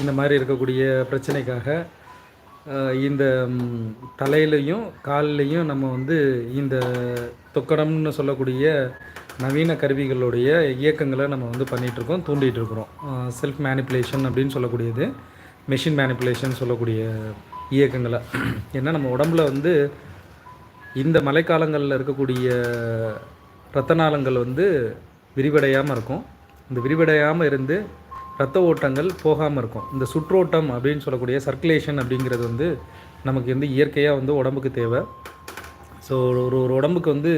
இந்த மாதிரி இருக்கக்கூடிய பிரச்சனைக்காக இந்த தலையிலையும் கால்லையும் நம்ம வந்து இந்த தொக்கடம்னு சொல்லக்கூடிய நவீன கருவிகளுடைய இயக்கங்களை நம்ம வந்து பண்ணிகிட்ருக்கோம் தூண்டிகிட்டு இருக்கிறோம் செல்ஃப் மேனிப்புலேஷன் அப்படின்னு சொல்லக்கூடியது மெஷின் மேனிப்புலேஷன் சொல்லக்கூடிய இயக்கங்களை. ஏன்னா நம்ம உடம்புல வந்து இந்த மழைக்காலங்களில் இருக்கக்கூடிய இரத்த நாளங்கள் வந்து விரிவடையாமல் இருக்கும். இந்த விரிவடையாமல் இருந்து இரத்த ஓட்டங்கள் போகாமல் இருக்கும். இந்த சுற்றோட்டம் அப்படின்னு சொல்லக்கூடிய சர்க்குலேஷன் அப்படிங்கிறது வந்து நமக்கு வந்து இயற்கையாக வந்து உடம்புக்கு தேவை. ஸோ ஒரு ஒரு உடம்புக்கு வந்து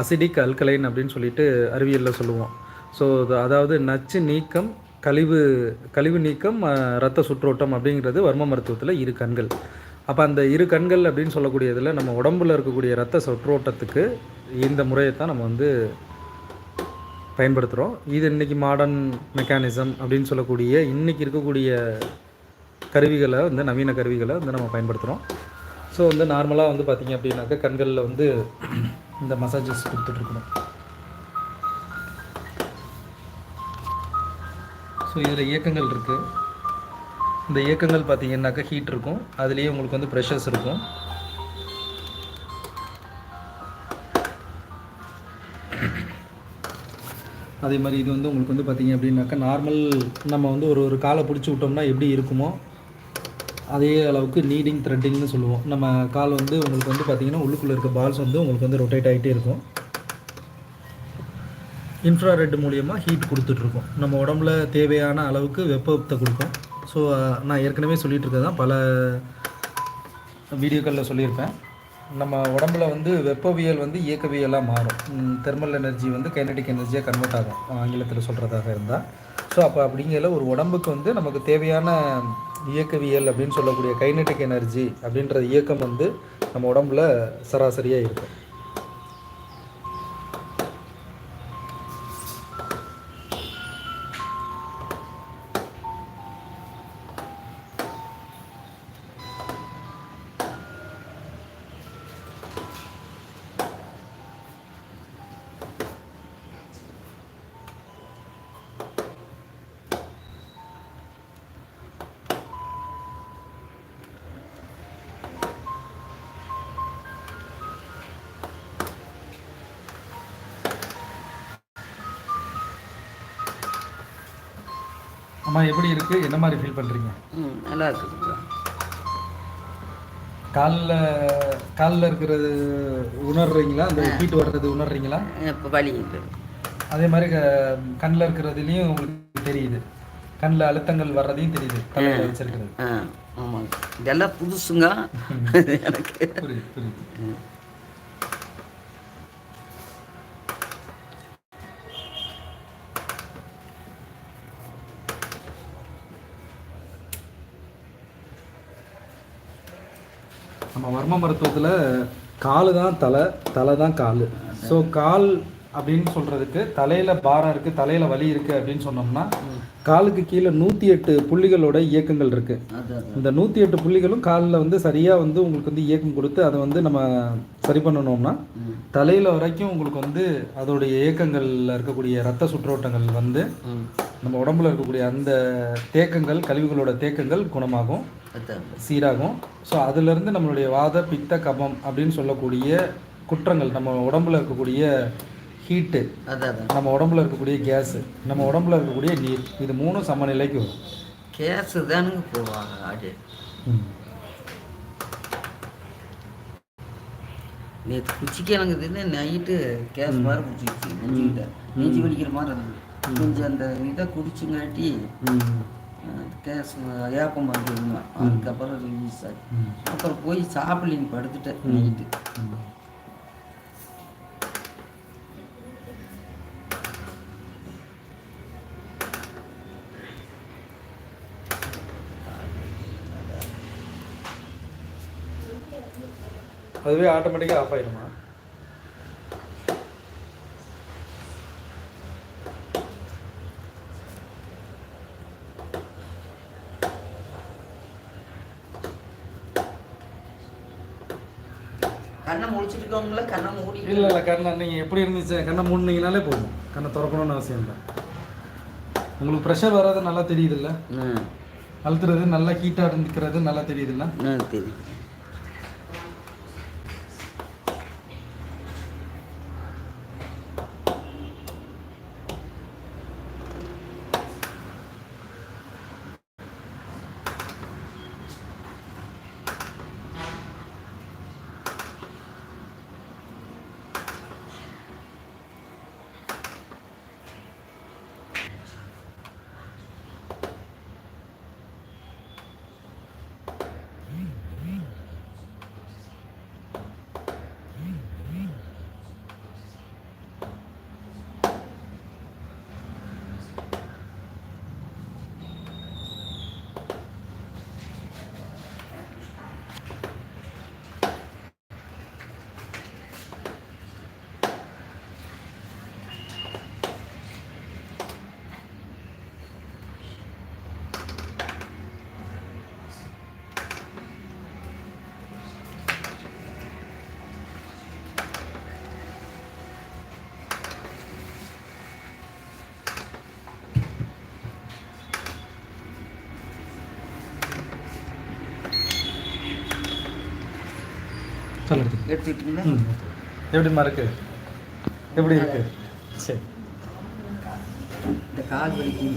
அசிடிக் அல்கலைன் அப்படின்னு சொல்லிட்டு அறிவியலில் சொல்லுவோம். ஸோ அதாவது நச்சு நீக்கம் கழிவு கழிவு நீக்கம் ரத்த இரத்த சுற்றோட்டம் அப்படிங்கிறது வர்ம மருத்துவத்தில் இரு கண்கள். அப்போ அந்த இரு கண்கள் அப்படின்னு சொல்லக்கூடியதில் நம்ம உடம்புல இருக்கக்கூடிய இரத்த சுற்றோட்டத்துக்கு இந்த முறையை தான் நம்ம வந்து பயன்படுத்துகிறோம் இது இன்றைக்கி மாடர்ன் மெக்கானிசம் அப்படின்னு சொல்லக்கூடிய இன்றைக்கி இருக்கக்கூடிய கருவிகளை வந்து நவீன கருவிகளை வந்து நம்ம பயன்படுத்துகிறோம் ஸோ வந்து நார்மலாக வந்து பார்த்திங்க அப்படின்னாக்கா கண்களில் வந்து இந்த மசாஜஸ் கொடுத்துட்ருக்கணும் ஸோ இதில் இயக்கங்கள் இருக்குது இந்த இயக்கங்கள் பார்த்திங்கன்னாக்கா ஹீட் இருக்கும். அதுலேயே உங்களுக்கு வந்து ப்ரெஷர்ஸ் இருக்கும். அதே மாதிரி இது வந்து உங்களுக்கு வந்து பார்த்தீங்க அப்படின்னாக்கா நார்மல் நம்ம வந்து ஒரு ஒரு காலை பிடிச்சி விட்டோம்னா எப்படி இருக்குமோ அதே அளவுக்கு நீடிங் த்ரெட்டிங்னு சொல்லுவோம். நம்ம கால் வந்து உங்களுக்கு வந்து பார்த்தீங்கன்னா உள்ளுக்குள்ளே இருக்க பால்ஸ் வந்து உங்களுக்கு வந்து ரொட்டேட் ஆகிட்டே இருக்கும். இன்ஃப்ராரெட் மூலியமாக ஹீட் கொடுத்துட்ருக்கோம் நம்ம உடம்புல தேவையான அளவுக்கு வெப்பத்தை கொடுக்கும். ஸோ நான் ஏற்கனவே சொல்லிகிட்டு இருக்கதான் தான் பல வீடியோக்களில் சொல்லியிருப்பேன். நம்ம உடம்புல வந்து வெப்பவியல் வந்து இயக்கவியலாக மாறும். தெர்மல் எனர்ஜி வந்து கைனடிக் எனர்ஜியாக கன்வெர்ட் ஆகும். ஆங்கிலத்தில் சொல்கிறதாக இருந்தால் ஸோ அப்போ அப்படிங்கிற ஒரு உடம்புக்கு வந்து நமக்கு தேவையான இயக்கவியல் அப்படின்னு சொல்லக்கூடிய கைனடிக் எனர்ஜி அப்படின்ற இயக்கம் வந்து நம்ம உடம்புல சராசரியாக இருக்கும். அம்மா எப்படி இருக்குது என்ன மாதிரி ஃபீல் பண்ணுறீங்க ம் நல்லா இருக்குதுங்க காலில் காலில் இருக்கிறது உணர்றீங்களா? அந்த ஹீட் வர்றது உணர்றீங்களா? இப்போ வலி அதே மாதிரி கண்ணில் இருக்கிறதுலையும் உங்களுக்கு தெரியுது. கண்ணில் அழுத்தங்கள் வர்றதையும் தெரியுது. தலையில் வச்சிருக்கிறது. ஆ ஆமாங்க. இதெல்லாம் புதுசுங்க. எனக்கு. புரியுது புரியுது. நம்ம வர்ம மருத்துவத்தில் காலு தான் தலை தலை தான் கால். ஸோ கால் அப்படின்னு சொல்கிறதுக்கு தலையில் பாரம் இருக்குது தலையில் வலி இருக்குது அப்படின்னு சொன்னோம்னா காலுக்கு கீழே நூற்றி எட்டு புள்ளிகளோட இயக்கங்கள் இருக்குது இந்த நூற்றி எட்டு புள்ளிகளும் காலில் வந்து சரியாக வந்து உங்களுக்கு வந்து இயக்கம் கொடுத்து அதை வந்து நம்ம சரி பண்ணணும்னா. தலையில் வரைக்கும் உங்களுக்கு வந்து அதோடைய இயக்கங்களில் இருக்கக்கூடிய ரத்த சுற்றோட்டங்கள் வந்து நம்ம உடம்புல இருக்கக்கூடிய அந்த தேக்கங்கள் கழிவுகளோட தேக்கங்கள் குணமாகும். சீராகும். ஸோ அதிலிருந்து நம்மளுடைய வாத பித்த கபம் அப்படின்னு சொல்லக்கூடிய குற்றங்கள் நம்ம உடம்புல இருக்கக்கூடிய ஹீட்டு அது அது நம்ம உடம்புல இருக்கக்கூடிய கேஸு நம்ம உடம்புல இருக்கக்கூடிய நீர் இது மூணும் சமநிலைக்கு வரும். கேஸு தானுங்க போவாங்க ஆடு. நேற்று குச்சிக்கு எனக்கு இது நைட்டு கேஸ் மாதிரி குடிச்சிச்சு நெஞ்சுக்கிட்ட. நெஞ்சு வலிக்கிற மாதிரி இருந்தது. கொஞ்சம் அந்த இதை குடிச்சுங்காட்டி கேஸ் ஏப்பம் வந்துருங்க அதுக்கப்புறம் ரிலீஸ் ஆச்சு அப்புறம் போய் சாப்பிடலிங்க படுத்துட்டேன் நைட்டு. அதுவே ஆட்டோமேட்டிக்காக ஆஃப் ஆயிடுமா கண்ணை முடிச்சிட்டு இருக்கவங்கள கண்ணை மூடி இல்லை இல்லை கண்ணை நீங்கள் எப்படி இருந்துச்சு? கண்ணை மூடினீங்கனாலே போதும். கண்ணை திறக்கணும்னு அவசியம் இல்லை. உங்களுக்கு ப்ரெஷர் வராது நல்லா தெரியுதுல்ல? ம் அழுத்துறது நல்லா ஹீட்டாக இருந்துக்கிறது நல்லா தெரியுதுல்ல? ஆ தெரியும். எடுத்துக்கிட்டீங்களா எப்படிமா இருக்கு? எப்படி இருக்கு? சரி. இந்த கால் வலிக்கு